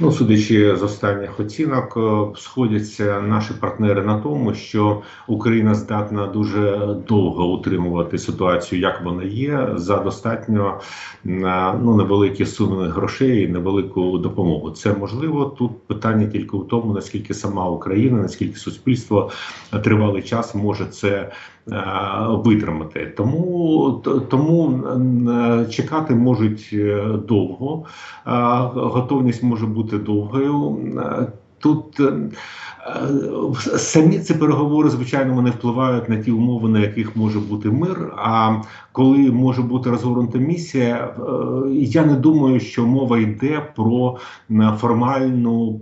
Ну, судячи з останніх оцінок, е, сходяться наші партнери на тому, що Україна здатна дуже довго утримувати ситуацію, як вона є, за достатньо е, ну невеликі суми грошей, і невелику допомогу. Це можливо. Тут питання тільки в тому, наскільки сама Україна, наскільки суспільство тривалий час може це. е, Витримати тому тому чекати можуть довго, готовність може бути довгою. Е, Тут е, е, самі ці переговори, звичайно, вони впливають на ті умови, на яких може бути мир. А коли може бути розгорнута місія, я не думаю, що мова йде про формальну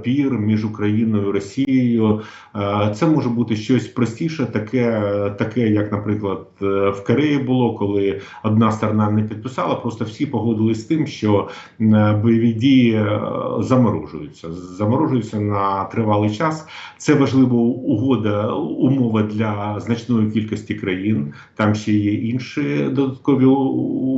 папір між Україною і Росією. Е, Це може бути щось простіше, таке, таке, як, наприклад, е, в Кореї було, коли одна сторона не підписала, просто всі погодились з тим, що е, бойові дії заморожуються, заморожуються на тривалий час. Це важлива угода, умова для значної кількості країн. Там ще є інші додаткові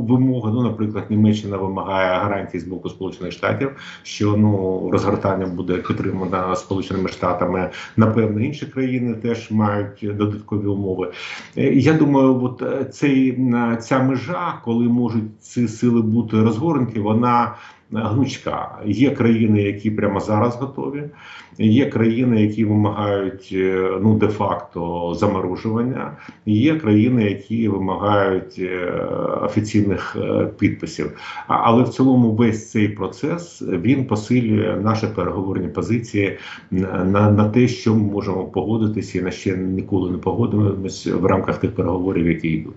вимоги. Ну, наприклад, Німеччина вимагає гарантій з боку Сполучених Штатів, що ну розгортання буде підтримано Сполученими Штатами. Напевно, інші країни теж мають додаткові умови. Е, Я думаю, от е, цей ця межа, коли можуть ці сили бути розгорнуті, вона гнучка. Є країни, які прямо зараз готові. Є країни, які вимагають е, ну де-факто заморожування. Є країни, які вимагають е, офіційних е, підписів. Але в цілому весь цей процес він посилює наші переговорні позиції на, на, те, що ми можемо погодитися, і на ще ніколи не погодимось в рамках тих переговорів, які йдуть.